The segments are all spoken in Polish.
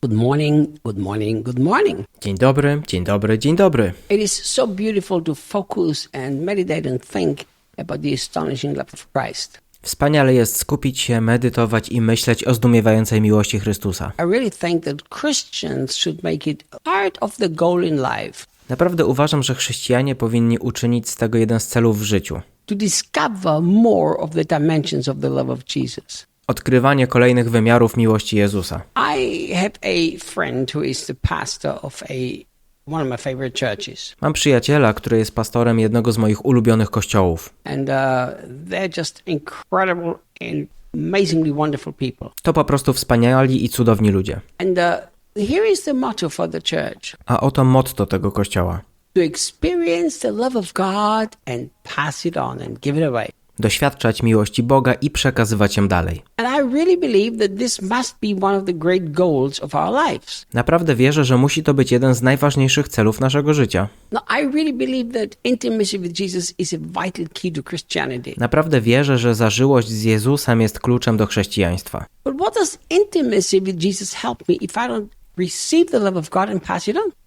Good morning, good morning, good morning. Dzień dobry, dzień dobry, dzień dobry. It is so beautiful to focus and meditate and think about the astonishing love of Christ. Wspaniale jest skupić się, medytować i myśleć o zdumiewającej miłości Chrystusa. I really think that Christians should make it part of the goal in life Naprawdę uważam, że chrześcijanie powinni uczynić z tego jeden z celów w życiu. to discover more of the dimensions of the love of Jesus. Odkrywanie kolejnych wymiarów miłości Jezusa. Mam przyjaciela, który jest pastorem jednego z moich ulubionych kościołów. and uh, they're just incredible and amazingly wonderful people. To po prostu wspaniali i cudowni ludzie. And uh, here is the motto for the church A oto motto tego kościoła. to experience the love of God and pass it on and give it away. Doświadczać miłości Boga i przekazywać ją dalej. Naprawdę wierzę, że musi to być jeden z najważniejszych celów naszego życia. Christianity. Naprawdę wierzę, że zażyłość z Jezusem jest kluczem do chrześcijaństwa. But what does intimacy with Jesus help me if I don't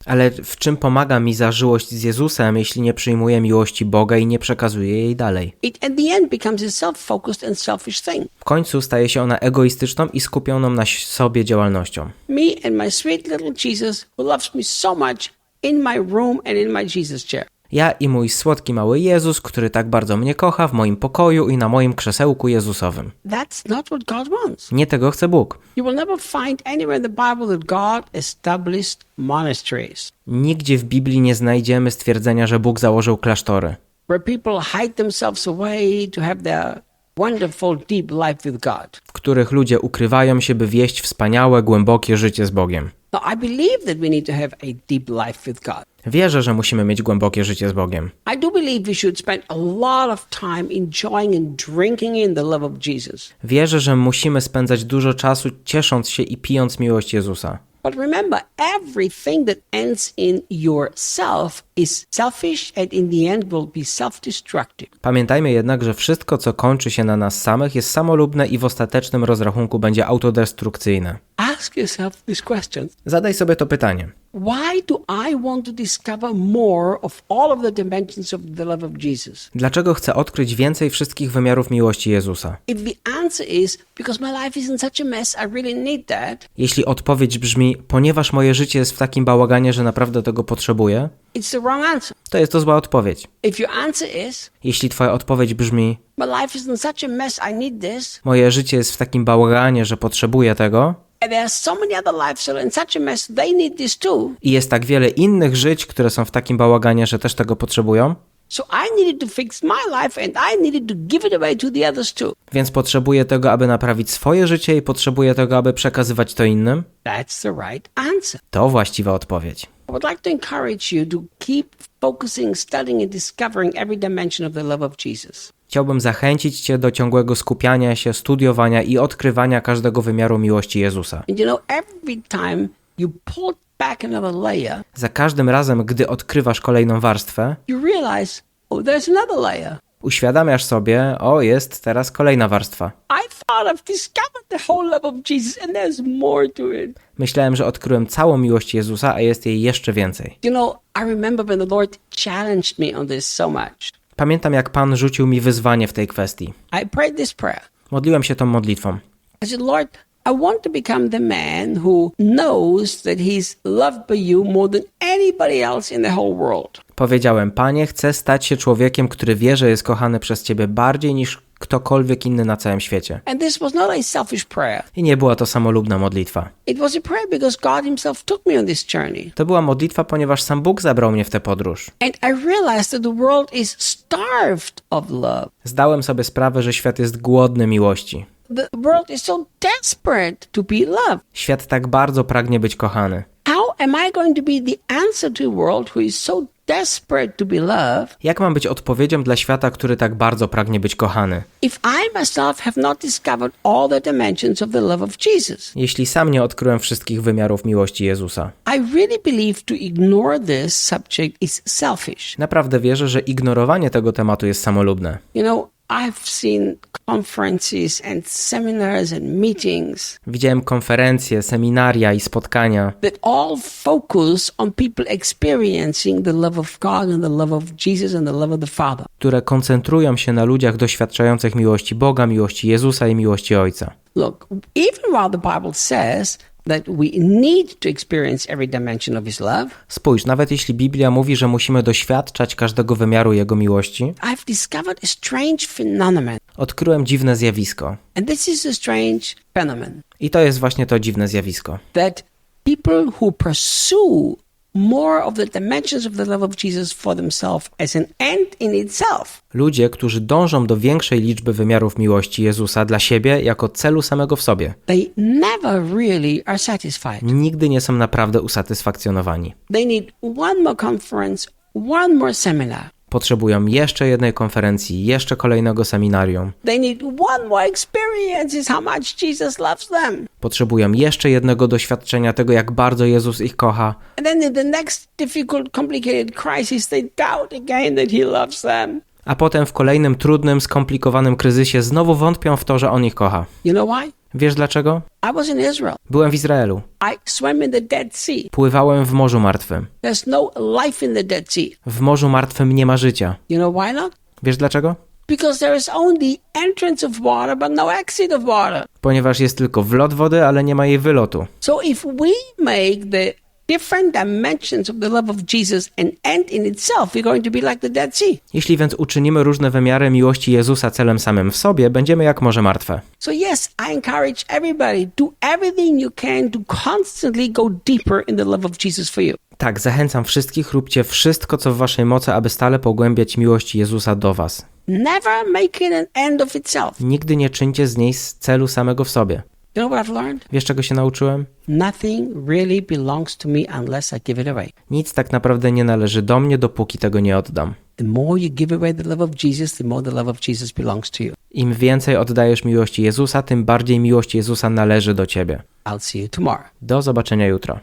Ale w czym pomaga mi zażyłość z Jezusem, jeśli nie przyjmuję miłości Boga i nie przekazuję jej dalej? W końcu staje się ona egoistyczną i skupioną na sobie działalnością. Me and my sweet little Jesus who loves me so much in my room and in my Jesus chair. Ja i mój słodki mały Jezus, który tak bardzo mnie kocha w moim pokoju i na moim krzesełku Jezusowym. That's not what God wants. Nie tego chce Bóg. You will never find anywhere in the Bible that God established monasteries Nigdzie w Biblii nie znajdziemy stwierdzenia, że Bóg założył klasztory, where people hide themselves away to have their wonderful deep life with God. w których ludzie ukrywają się, by wieść wspaniałe, głębokie życie z Bogiem. Wierzę, że musimy mieć głębokie życie z Bogiem. Wierzę, że musimy spędzać dużo czasu ciesząc się i pijąc miłość Jezusa. But remember, everything that ends in yourself is selfish and in the end will be self destructive. Pamiętajmy jednak, że wszystko, co kończy się na nas samych, jest samolubne i w ostatecznym rozrachunku będzie autodestrukcyjne. Ask yourself this question Zadaj sobie to pytanie. Why do I want to discover more of all of the dimensions of the love of Jesus? Dlaczego chcę odkryć więcej wszystkich wymiarów miłości Jezusa? If the answer is because my life is in such a mess, I really need that, Jeśli odpowiedź brzmi, ponieważ moje życie jest w takim bałaganie, że naprawdę tego potrzebuję, it's the wrong answer. to jest to zła odpowiedź. If your answer is Jeśli twoja odpowiedź brzmi, my life is in such a mess, I need this, moje życie jest w takim bałaganie, że potrzebuję tego, i jest tak wiele innych żyć, które są w takim bałaganie, że też tego potrzebują, więc potrzebuję tego, aby naprawić swoje życie i potrzebuję tego, aby przekazywać to innym? That's the right answer. To właściwa odpowiedź. I would like to encourage you to keep focusing, studying, and discovering every dimension of the love of Jesus. Chciałbym zachęcić Cię do ciągłego skupiania się, studiowania i odkrywania każdego wymiaru miłości Jezusa. Za każdym razem, gdy odkrywasz kolejną warstwę, oh, uświadamiasz sobie, o, jest teraz kolejna warstwa. Myślałem, że odkryłem całą miłość Jezusa, a jest jej jeszcze więcej. You know, I remember when the Lord challenged me on this so much. Pamiętam, jak Pan rzucił mi wyzwanie w tej kwestii. I prayed this prayer. Modliłem się tą modlitwą. I said, Lord, I want to become the man who knows that he's loved by you more than anybody else in the whole world. Powiedziałem, Panie, chcę stać się człowiekiem, który wie, że jest kochany przez Ciebie bardziej niż ktokolwiek inny na całym świecie. I nie była to samolubna modlitwa. To była modlitwa, ponieważ sam Bóg zabrał mnie w tę podróż. And I realized that the world is starved of love. Zdałem sobie sprawę, że świat jest głodny miłości. Świat tak bardzo pragnie być kochany. Am I going to be the answer to a world who is so desperate to be loved Jak mam być odpowiedzią dla świata, który tak bardzo pragnie być kochany? if I myself have not discovered all the dimensions of the love of Jesus? Jeśli sam nie odkryłem wszystkich wymiarów miłości Jezusa. I really believe to ignore this subject is selfish. Naprawdę wierzę, że ignorowanie tego tematu jest samolubne. You know, I've seen conferences and seminars and meetings Widziałem konferencje, seminaria i spotkania, that all focus on people experiencing the love of God and the love of Jesus and the love of the Father. które koncentrują się na ludziach doświadczających miłości Boga, miłości Jezusa i miłości Ojca. Look, even while the Bible says that we need to experience every dimension of His love, Spójrz, nawet jeśli Biblia mówi, że musimy doświadczać każdego wymiaru Jego miłości, I've discovered a strange phenomenon. odkryłem dziwne zjawisko. And this is a strange phenomenon I to jest właśnie to dziwne zjawisko. that people who pursue more of the dimensions of the love of Jesus for themselves as an end in itself Ludzie, którzy dążą do większej liczby wymiarów miłości Jezusa dla siebie jako celu samego w sobie, they never really are satisfied. nigdy nie są naprawdę usatysfakcjonowani. They need one more conference, one more seminar. Potrzebują jeszcze jednej konferencji, jeszcze kolejnego seminarium. Potrzebują jeszcze jednego doświadczenia tego, jak bardzo Jezus ich kocha. A potem w kolejnym trudnym, skomplikowanym kryzysie znowu wątpią w to, że On ich kocha. You know why? Wiesz dlaczego? I was in Israel. Byłem w Izraelu. I swam in the Dead Sea. Pływałem w Morzu Martwym. There's no life in the Dead Sea. W Morzu Martwym nie ma życia. You know why not? Wiesz dlaczego? Because there is only entrance of water, but no exit of water. Ponieważ jest tylko wlot wody, ale nie ma jej wylotu. So if we make the different dimensions of the love of Jesus an end in itself, we're going to be like the Dead Sea. Jeśli więc uczynimy różne wymiary miłości Jezusa celem samym w sobie, będziemy jak Morze Martwe. So yes, I encourage everybody, do everything you can to constantly go deeper in the love of Jesus for you. Tak, zachęcam wszystkich, róbcie wszystko, co w waszej mocy, aby stale pogłębiać miłość Jezusa do was. Never make it an end of itself. Nigdy nie czyńcie z niej celu samego w sobie. You know what I've learned? Wiesz, czego się nauczyłem? Nothing really belongs to me unless I give it away. Nic tak naprawdę nie należy do mnie, dopóki tego nie oddam. The more you give away the love of Jesus, the more the love of Jesus belongs to you. Im więcej oddajesz miłości Jezusa, tym bardziej miłość Jezusa należy do ciebie. I'll see you tomorrow. Do zobaczenia jutro.